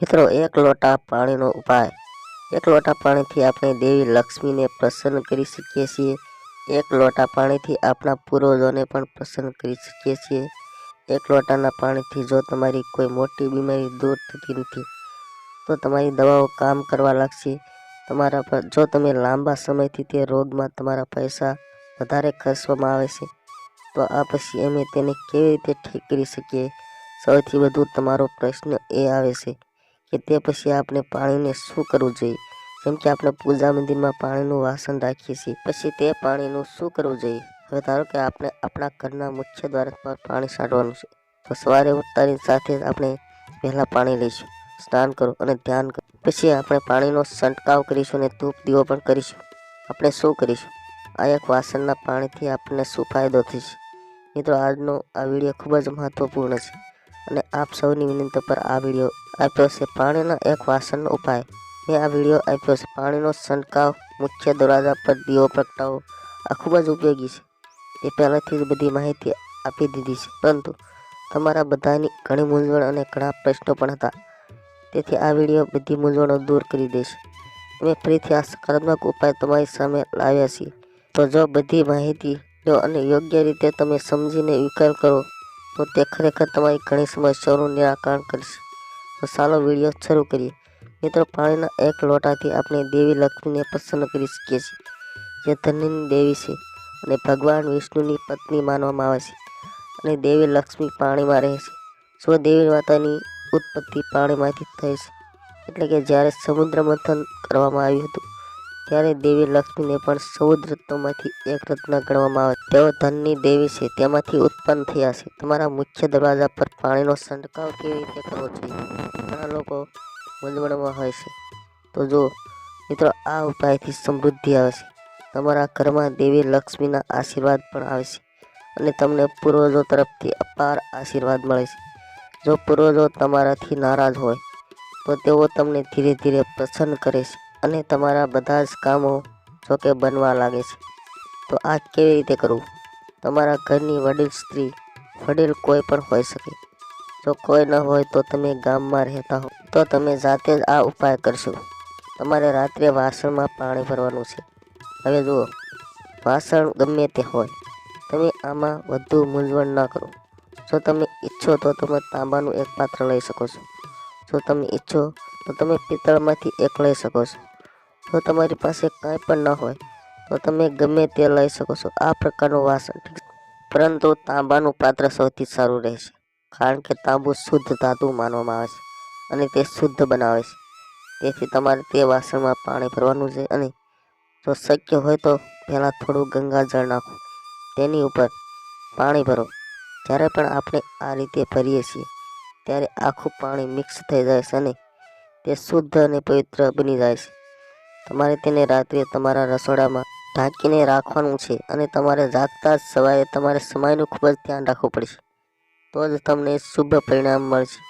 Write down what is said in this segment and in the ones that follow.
મિત્રો, એક લોટા પાણીનો ઉપાય. એક લોટા પાણીથી આપણે દેવી લક્ષ્મીને પ્રસન્ન કરી શકીએ છીએ. એક લોટા પાણીથી આપણા પૂર્વજોને પણ પ્રસન્ન કરી શકીએ છીએ. એક લોટાના પાણીથી જો તમારી કોઈ મોટી બીમારી દૂર થતી નથી, તો તમારી દવાઓ કામ કરવા લાગશે. તમારા પર, જો તમે લાંબા સમયથી તે રોગમાં તમારા પૈસા વધારે ખર્ચવામાં આવે છે, તો આ પછી અમે તેને કેવી રીતે ઠીક કરી શકીએ? સૌથી વધુ તમારો પ્રશ્ન એ આવે છે કે તે પછી આપણે પાણીને શું કરવું જોઈએ? જેમ કે આપણે પૂજા મંદિરમાં પાણીનું વાસણ રાખીએ છીએ, પછી તે પાણીનું શું કરવું જોઈએ? હવે ધારો કે આપણે આપણા ઘરના મુખ્ય દ્વાર પર પાણી છાંટવાનું છે, તો સવારે ઉઠતાની સાથે આપણે પહેલાં પાણી લઈશું, સ્નાન કરો અને ધ્યાન કરો. પછી આપણે પાણીનો છંટકાવ કરીશું અને ધૂપ દીવો પણ કરીશું. આપણે શું કરીશું? આ એક વાસણના પાણીથી આપણને શું ફાયદો થશે? મિત્રો, આજનો આ વીડિયો ખૂબ જ મહત્વપૂર્ણ છે. અને આપ સૌની વિનંતી પર આ વીડિયો આપ્યો છે. પાણીના એક વાસણનો ઉપાય. મેં આ વીડિયો આપ્યો છે. પાણીનો છંટકાવ મુખ્ય દરવાજા પર દીવો પ્રગટાવો. આ ખૂબ જ ઉપયોગી છે. એ પહેલાંથી જ બધી માહિતી આપી દીધી છે. પરંતુ તમારા બધાની ઘણી મૂંઝવણ અને ઘણા પ્રશ્નો પણ હતા. તેથી આ વીડિયો બધી મૂંઝવણો દૂર કરી દેશે. અમે ફરીથી આ સકારાત્મક ઉપાય તમારી સામે લાવ્યા છીએ. તો જો બધી માહિતી લો અને યોગ્ય રીતે તમે સમજીને વિકલ્પ કરો તો તે ખરેખર તમારી ઘણી સમસ્યાઓનું નિરાકરણ કરશે. તો ચાલો વીડિયો શરૂ કરીએ. મિત્રો, પાણીના એક લોટાથી આપણે દેવી લક્ષ્મીને પ્રસન્ન કરી શકીએ છીએ. જે ધનની દેવી છે અને ભગવાન વિષ્ણુની પત્ની માનવામાં આવે છે અને દેવી લક્ષ્મી પાણીમાં રહે છે. સ્વ દેવી માતાની ઉત્પત્તિ પાણીમાંથી થઈ છે, એટલે કે જ્યારે સમુદ્ર મંથન કરવામાં આવ્યું હતું ત્યારે દેવી લક્ષ્મીને પણ ચૌદ રત્નોમાંથી એક રત્ન ગણવામાં આવે. તેઓ ધનની દેવી છે, તેમાંથી ઉત્પન્ન થયા છે. તમારા મુખ્ય દરવાજા પર પાણીનો છંટકાવ કેવી રીતે કરવો જોઈએ? ઘણા લોકો મૂંઝવણમાં હોય છે. તો જો મિત્રો, આ ઉપાયથી સમૃદ્ધિ આવે છે. તમારા ઘરમાં દેવી લક્ષ્મીના આશીર્વાદ પણ આવે છે અને તમને પૂર્વજો તરફથી અપાર આશીર્વાદ મળે છે. જો પૂર્વજો તમારાથી નારાજ હોય, તો તેઓ તમને ધીરે ધીરે પ્રસન્ન કરે છે. અને તમારા બધા જ કામો જોકે બનવા લાગે છે. તો આ કેવી રીતે કરવું તમારા ઘરની વડીલ સ્ત્રી, વડીલ કોઈ પણ હોઈ શકે. જો કોઈ ન હોય તો તમે ગામમાં રહેતા હો. તો તમે જાતે જ આ ઉપાય કરશો. તમારે રાત્રે વાસણમાં પાણી ભરવાનું છે. હવે જુઓ, વાસણ ગમે તે હોય, તમે આમાં વધુ મૂંઝવણ ન કરો. જો તમે ઈચ્છો તો તમે તાંબાનું એક પાત્ર લઈ શકો છો. જો તમે ઈચ્છો તો તમે પિત્તળમાંથી એક લઈ શકો છો. જો તમારી પાસે કાંઈ પણ ન હોય, તો તમે ગમે તે લઈ શકો છો. આ પ્રકારનું વાસણ. પરંતુ તાંબાનું પાત્ર સૌથી સારું રહેશે કારણ કે તાંબુ શુદ્ધ ધાતુ માનવામાં આવે છે અને તે શુદ્ધ બનાવે છે. તેથી તમારે તે વાસણમાં પાણી ભરવાનું છે અને જો શક્ય હોય તો પહેલાં થોડું ગંગાજળ નાખો. તેની ઉપર પાણી ભરો. જ્યારે પણ આપણે આ રીતે ભરીએ છીએ, ત્યારે આખું પાણી મિક્સ થઈ જાય છે અને તે શુદ્ધ અને પવિત્ર બની જાય છે. તમારે તેને રાત્રે તમારા રસોડામાં ઢાંકીને રાખવાનું છે અને તમારે જાગતા જ સવારે તમારે સમયનું ખૂબ જ ધ્યાન રાખવું પડશે. તો જ તમને શુભ પરિણામ મળશે.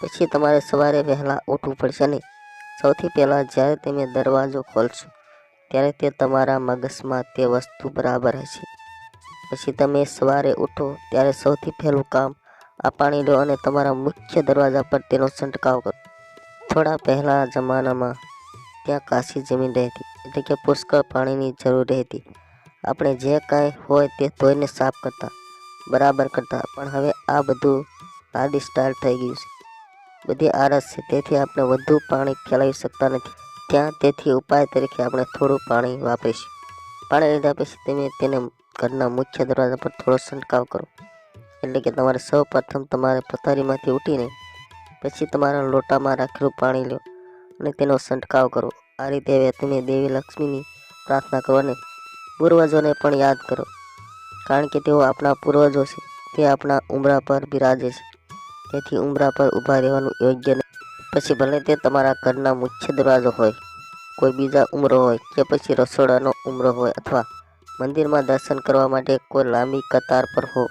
પછી તમારે સવારે વહેલા ઉઠવું પડશે અને સૌથી પહેલાં જ્યારે તમે દરવાજો ખોલશો, ત્યારે તે તમારા મગજમાં તે વસ્તુ બરાબર હશે. પછી તમે સવારે ઉઠો, ત્યારે સૌથી પહેલું કામ આ પાણી લો અને તમારા મુખ્ય દરવાજા પર તેનો છંટકાવ કરો. થોડા પહેલાં જમાનામાં ત્યાં કાશી જમીન રહેતી, એટલે કે પુષ્કળ પાણીની જરૂર રહેતી. આપણે જે કાંઈ હોય તે ધોઈને સાફ કરતા, બરાબર કરતા, પણ હવે આ બધું આડી સ્ટાઇલ થઈ ગયું છે. બધી આરસ છે, તેથી આપણે વધુ પાણી ફેલાવી શકતા નથી. ત્યાં તેથી ઉપાય તરીકે આપણે થોડું પાણી વાપરીશું. પાણી લીધા પછી તમે તેને ઘરના મુખ્ય દરવાજા પર થોડો છંટકાવ કરો. એટલે કે તમારે સૌ પ્રથમ તમારે પથારીમાંથી ઉઠીને પછી તમારા લોટામાં રાખેલું પાણી લો. અને તેનો છંટકાવ કરો. આ રીતે વ્યક્તિને દેવી લક્ષ્મીની પ્રાર્થના કરો અને પૂર્વજોને પણ યાદ કરો. કારણ કે તેઓ આપણા પૂર્વજો છે. તે આપણા ઉંબરા પર બિરાજે છે. તેથી ઉંબરા પર ઊભા રહેવાનું યોગ્ય નહીં પછી ભલે તે તમારા ઘરના મુખ્ય દરવાજો હોય, કોઈ બીજા ઉમરો હોય કે પછી રસોડાનો ઉમરો હોય અથવા મંદિરમાં દર્શન કરવા માટે કોઈ લાંબી કતાર પર હો,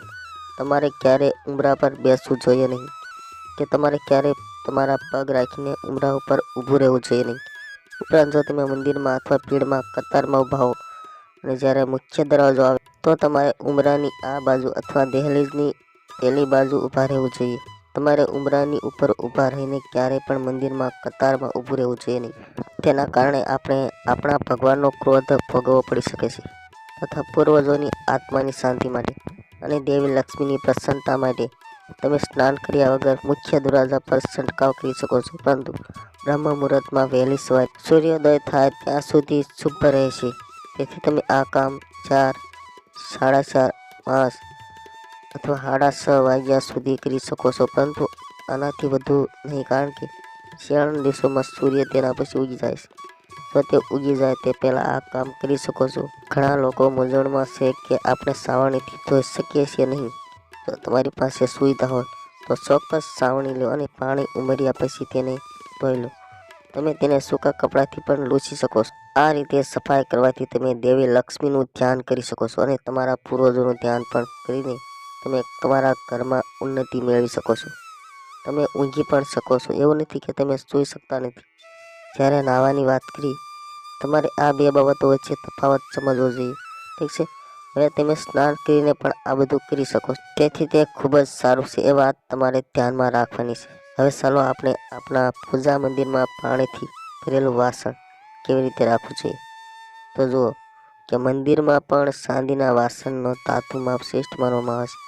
તમારે ક્યારે ઉંબરા પર બેસવું જોઈએ નહીં? કે તમારે ક્યારે તમારા પગ રાખીને ઉમરા ઉપર ઊભું રહેવું જોઈએ નહીં. ઉપરાંત જો તમે મંદિરમાં અથવા ભીડમાં કતારમાં ઊભા હો અને જ્યારે મુખ્ય દરવાજો આવે તો તમારે ઉમરાની આ બાજુ અથવા દહેલીજની પેલી બાજુ ઊભા રહેવું જોઈએ. તમારે ઉમરાની ઉપર ઊભા રહીને ક્યારેય પણ મંદિરમાં કતારમાં ઊભું રહેવું જોઈએ નહીં. તેના કારણે આપણે આપણા ભગવાનનો ક્રોધ ભોગવવો પડી શકે છે તથા પૂર્વજોની આત્માની શાંતિ માટે અને દેવી લક્ષ્મીની પ્રસન્નતા માટે તમે સ્નાન કર્યા વગર મુખ્ય દરવાજા પર છંટકાવ કરી શકો છો, પરંતુ બ્રહ્મ મુહૂર્તમાં વહેલી સવારે સૂર્યોદય થાય ત્યાં સુધી શુભ રહે છે તેથી તમે આ કામ ચાર, સાડા ચાર પાંચ અથવા સાડા છ વાગ્યા સુધી કરી શકો છો, પરંતુ આનાથી વધુ નહીં, કારણ કે શિયાળાના દિવસોમાં સૂર્ય તેના પછી ઉગી જાય છે. તો તે ઉગી જાય, તે પહેલાં આ કામ કરી શકો છો. ઘણા લોકો મૂંઝવણમાં છે કે આપણે સાવરણીથી ધોઈ શકીએ છીએ નહીં. જો તમારી પાસે સુવિધા હોય તો ચોક્કસ સાવણી લો અને પાણી ઉમેર્યા પછી તેને ધોઈ લો. તમે તેને સૂકા કપડાથી પણ લૂછી શકો છો. આ રીતે સફાઈ કરવાથી તમે દેવી લક્ષ્મીનું ધ્યાન કરી શકો છો અને તમારા પૂર્વજોનું ધ્યાન પણ કરીને તમે તમારા ઘરમાં ઉન્નતિ મેળવી શકો છો. તમે ઊંઘી પણ શકો છો. એવું નથી કે તમે સૂઈ શકતા નથી. જ્યારે નાહવાની વાત કરી, તમારે આ બે બાબતો વચ્ચે તફાવત સમજવો જોઈએ. ઠીક છે? હવે તમે સ્નાન કરીને પણ આ બધું કરી શકો. તેથી તે ખૂબ જ સારું છે એ વાત તમારે ધ્યાનમાં રાખવાની છે. હવે ચાલો આપણે આપણા પૂજા મંદિરમાં પાણીથી ભરેલું વાસણ કેવી રીતે રાખવું જોઈએ તો જુઓ કે મંદિરમાં પણ ચાંદીના વાસણનો ધાતુમાં શ્રેષ્ઠ માનવામાં આવે છે.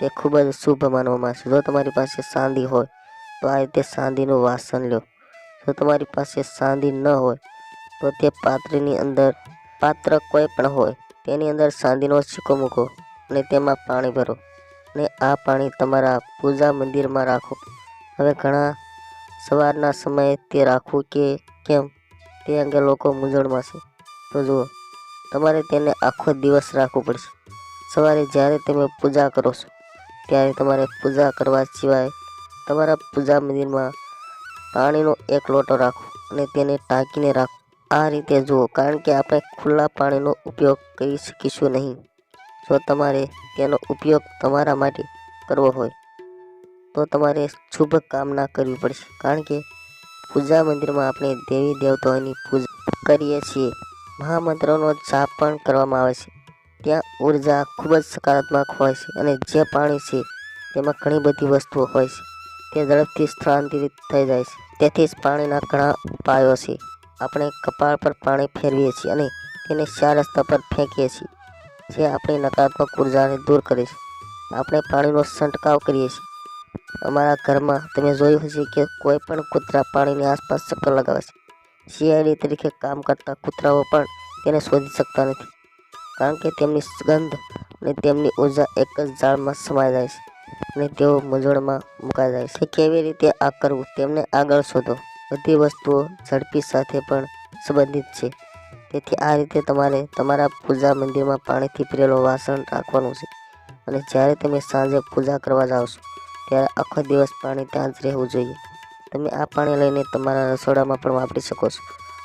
તે ખૂબ જ શુભ માનવામાં આવે છે. જો તમારી પાસે ચાંદી હોય, તો આ રીતે ચાંદીનું વાસણ લો. જો તમારી પાસે ચાંદી ન હોય, તો તે પાત્રની અંદર પાત્ર કોઈ પણ હોય તેની અંદર સાંદીનો સિક્કો મૂકો અને તેમાં પાણી ભરો અને આ પાણી તમારા પૂજા મંદિરમાં રાખો. હવે ઘણા સવારના સમયે તે રાખવું કે કેમ તે અંગે લોકો મૂંઝવણમાં છે. તો જુઓ, તમારે તેને આખો દિવસ રાખવું પડશે. સવારે જ્યારે તમે પૂજા કરો છો, ત્યારે તમારે પૂજા કરવા સિવાય તમારા પૂજા મંદિરમાં પાણીનો એક લોટો રાખો અને તેને ટાંકીને રાખો. આ રીતે જુઓ, કારણ કે આપણે ખુલ્લા પાણીનો ઉપયોગ કરી શકીશું નહીં. જો તમારે તેનો ઉપયોગ તમારા માટે કરવો હોય, તો તમારે શુભ કામના કરવી પડશે. કારણ કે પૂજા મંદિરમાં આપણે દેવી દેવતાઓની પૂજા કરીએ છીએ. મહામંત્રનો જાપ પણ કરવામાં આવે છે. ત્યાં ઊર્જા ખૂબ જ સકારાત્મક હોય છે અને જે પાણી છે તેમાં ઘણી બધી વસ્તુઓ હોય છે. તે ઝડપથી સ્થળાંતરિત થઈ જાય છે. તેથી જ પાણીના ઘણા ઉપાયો છે. આપણે કપાળ પર પાણી ફેરવીએ છીએ અને તેને ચાર રસ્તા પર ફેંકીએ છીએ, જે આપણી નકારાત્મક ઉર્જાને દૂર કરે છે. આપણે પાણીનો છંટકાવ કરીએ છીએ. અમારા ઘરમાં તમે જોયું હશે કે કોઈ પણ કૂતરા પાણીની આસપાસ ચક્કર લગાવે છે. સીઆઈડી તરીકે કામ કરતા કૂતરાઓ પણ તેને શોધી શકતા નથી, કારણ કે તેમની સુગંધ અને તેમની ઊર્જા એક જ ઝાડમાં સમાઈ જાય છે અને તેઓ મૂંઝવણમાં મુકાઈ જાય છે. કેવી રીતે આ કરવું? તેમને આગળ શોધો. બધી વસ્તુઓ ઝડપી સાથે પણ સંબંધિત છે. તેથી આ રીતે તમારે તમારા પૂજા મંદિરમાં પાણીથી ભરેલો વાસણ રાખવાનું છે. અને જ્યારે તમે સાંજે પૂજા કરવા જાઓ છો, ત્યારે આખો દિવસ પાણી ત્યાં જ રહેવું જોઈએ. તમે આ પાણી લઈને તમારા રસોડામાં પણ વાપરી શકો છો.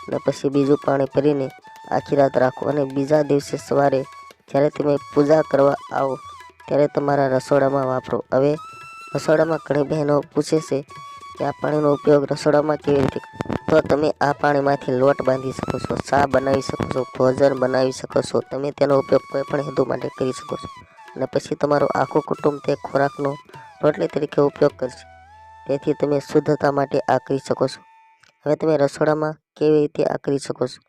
અને પછી બીજું પાણી ભરીને આખી રાત રાખો. અને બીજા દિવસે સવારે જ્યારે તમે પૂજા કરવા આવો, ત્યારે તમારા રસોડામાં વાપરો. હવે રસોડામાં ઘણી બહેનો પૂછે છે કે આ પાણીનો ઉપયોગ રસોડામાં કેવી રીતે તો તમે આ પાણીમાંથી લોટ બાંધી શકો છો, ચા બનાવી શકો છો, ભોજન બનાવી શકો છો, તમે તેનો ઉપયોગ કોઈ પણ હેતુ માટે કરી શકો છો. અને પછી તમારું આખું કુટુંબ તે ખોરાકનો રોટલી તરીકે ઉપયોગ કરશે. તેથી તમે શુદ્ધતા માટે આ કરી શકો છો. હવે તમે રસોડામાં કેવી રીતે આ કરી શકો છો?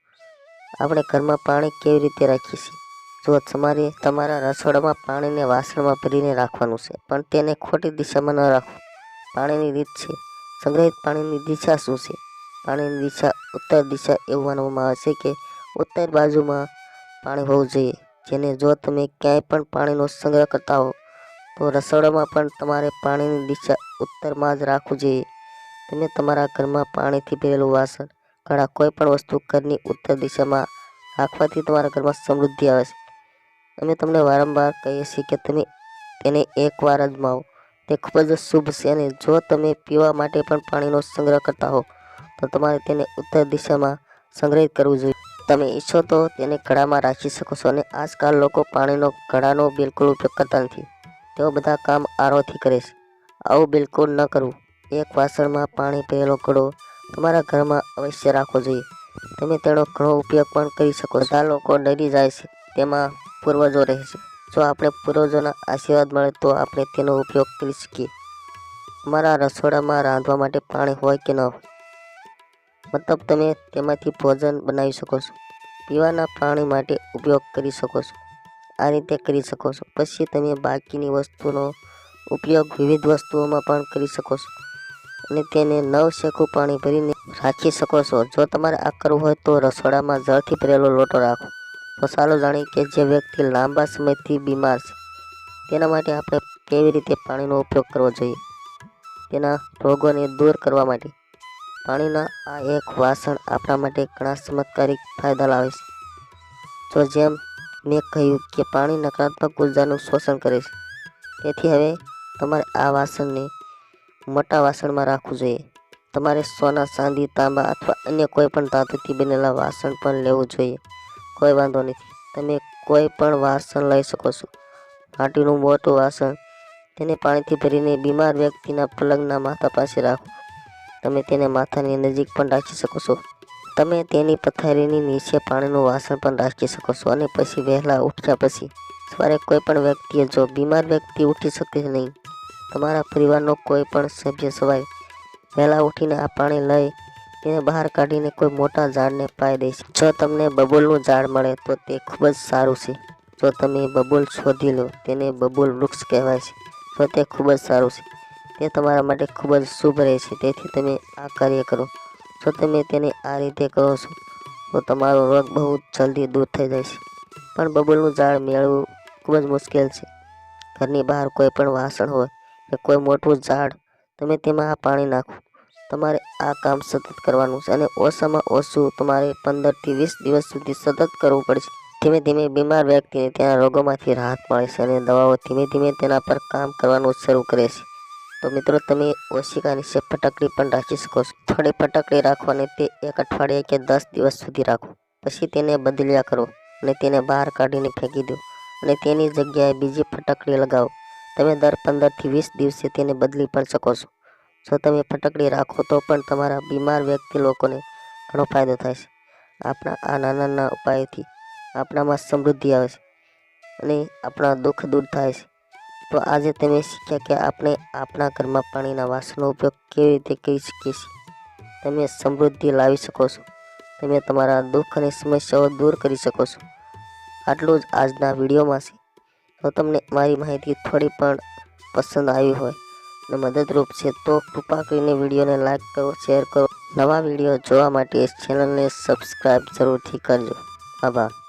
આપણે ઘરમાં પાણી કેવી રીતે રાખીએ છીએ? જો તમારે તમારા રસોડામાં પાણીને વાસણમાં ભરીને રાખવાનું છે, પણ તેને ખોટી દિશામાં ન રાખવું પાણીની રીત છે. સંગ્રહિત પાણીની દિશા શું છે? પાણીની દિશા ઉત્તર દિશા એવું માનવામાં આવે છે કે ઉત્તર બાજુમાં પાણી હોવું જોઈએ, જેને જો તમે ક્યાંય પણ પાણીનો સંગ્રહ કરતા હો, તો રસોડામાં પણ તમારે પાણીની દિશા ઉત્તરમાં જ રાખવું જોઈએ. તમે તમારા ઘરમાં પાણીથી ભરેલું વાસણ ઘણા કોઈ પણ વસ્તુ ઘરની ઉત્તર દિશામાં રાખવાથી તમારા ઘરમાં સમૃદ્ધિ આવે છે. અમે તમને વારંવાર કહીએ છીએ કે તમે તેને એકવાર અજમાવો તે ખૂબ જ શુભ છે અને જો તમે પીવા માટે પણ પાણીનો સંગ્રહ કરતા હો, તો તમારે તેને ઉત્તર દિશામાં સંગ્રહિત કરવું જોઈએ. તમે ઈચ્છો તો તેને ઘડામાં રાખી શકો છો અને આજકાલ લોકો પાણીનો ઘડાનો બિલકુલ ઉપયોગ કરતા નથી. તેઓ બધા કામ આરોથી કરે છે. આવું બિલકુલ ન કરવું. એક વાસણમાં પાણી પહેલો ઘડો તમારા ઘરમાં અવશ્ય રાખવો જોઈએ. તમે તેનો ઘણો ઉપયોગ પણ કરી શકો બધા લોકો ડરી જાય છે. તેમાં પૂર્વજો રહે છે. જો આપણે પૂર્વજોના આશીર્વાદ મળે તો આપણે તેનો ઉપયોગ કરી શકીએ. અમારા રસોડામાં રાંધવા માટે પાણી હોય કે ન હોય? મતલબ તમે તેમાંથી ભોજન બનાવી શકો છો. પીવાના પાણી માટે ઉપયોગ કરી શકો છો. આ રીતે કરી શકો છો. પછી તમે બાકીની વસ્તુનો ઉપયોગ વિવિધ વસ્તુઓમાં પણ કરી શકો છો. અને તેને નવ શેકું પાણી ભરીને રાખી શકો છો. જો તમારે આ કરવું હોય તો રસોડામાં જળથી ભરેલો લોટો રાખો. તો ચાલો જાણીએ કે જે વ્યક્તિ લાંબા સમયથી બીમાર છે, તેના માટે આપણે કેવી રીતે પાણીનો ઉપયોગ કરવો જોઈએ? તેના રોગોને દૂર કરવા માટે પાણીના આ એક વાસણ આપણા માટે ઘણા ચમત્કારિક ફાયદા લાવે છે. જો જેમ મેં કહ્યું કે પાણી નકારાત્મક ઉર્જાનું શોષણ કરે છે, તેથી હવે તમારે આ વાસણને મોટા વાસણમાં રાખવું જોઈએ. તમારે સોના, ચાંદી, તાંબા અથવા અન્ય કોઈ પણ ધાતુથી બનેલા વાસણ પણ લેવું જોઈએ. કોઈ વાંધો નહીં. તમે કોઈ પણ વાસણ લઈ શકો છો. માટીનું મોટું વાસણ તેને પાણીથી ભરીને બીમાર વ્યક્તિના પલંગના માથા પાસે રાખો. તમે તેને માથાની નજીક પણ રાખી શકો છો. તમે તેની પથારીની નીચે પાણીનું વાસણ પણ રાખી શકો છો અને પછી વહેલા ઉઠ્યા પછી સવારે કોઈ પણ વ્યક્તિએ જો બીમાર વ્યક્તિ ઉઠી શકે નહીં, તમારા પરિવારનો કોઈ પણ સભ્ય સવારે વહેલા ઉઠીને આ પાણી લઈ તેને બહાર કાઢીને કોઈ મોટા ઝાડને પાઈ દે છે જો તમને બબૂલનું ઝાડ મળે તો તે ખૂબ જ સારું છે. જો તમે બબૂલ શોધી લો, તેને બબૂલ વૃક્ષ કહેવાય છે. તો તે ખૂબ જ સારું છે. તે તમારા માટે ખૂબ જ શુભ રહે છે. તેથી તમે આ કાર્ય કરો. જો તમે તેને આ રીતે કરો છો, તો તમારો રોગ બહુ જલ્દી દૂર થઈ જાય છે. પણ બબૂલનું ઝાડ મેળવવું ખૂબ જ મુશ્કેલ છે. ઘરની બહાર કોઈ પણ વાસણ હોય કે કોઈ મોટું ઝાડ, તમે તેમાં આ પાણી નાખો. તમારે આ કામ સતત કરવાનું છે અને ઓછામાં ઓછું તમારે પંદરથી વીસ દિવસ સુધી સતત કરવું પડશે. ધીમે ધીમે બીમાર વ્યક્તિને તેના રોગોમાંથી રાહત મળે છે અને દવાઓ ધીમે ધીમે તેના પર કામ કરવાનું શરૂ કરે છે. તો મિત્રો, તમે ઓશિકા નીચે ફટકડી પણ રાખી શકો છો. થોડી ફટકડી રાખવાની તે એક અઠવાડિયે કે દસ દિવસ સુધી રાખો. પછી તેને બદલ્યા કરો અને તેને બહાર કાઢીને ફેંકી દો અને તેની જગ્યાએ બીજી ફટકડી લગાવો. તમે દર પંદરથી વીસ દિવસે તેને બદલી પણ શકો છો. જો તમે ફટકડી રાખો તો પણ તમારા બીમાર વ્યક્તિ લોકોને ઘણો ફાયદો થાય છે. આપણા આ નાના નાના ઉપાયથી આપણામાં સમૃદ્ધિ આવે છે અને આપણા દુઃખ દૂર થાય છે. તો આજે તમે શીખ્યા કે આપણે આપણા ઘરમાં પાણીના વાસણનો ઉપયોગ કેવી રીતે કરી શકીએ છીએ. તમે સમૃદ્ધિ લાવી શકો છો. તમે તમારા દુઃખ અને સમસ્યાઓ દૂર કરી શકો છો. આટલું જ આજના વિડીયોમાં છે. જો તમને મારી માહિતી થોડી પણ પસંદ આવી હોય અને મદદરૂપ છે, તો કૃપા કરીને વિડીયોને લાઈક કરો, શેર કરો. નવા વીડિયો જોવા માટે ચેનલને સબસ્ક્રાઈબ જરૂરથી કરજો. આભાર.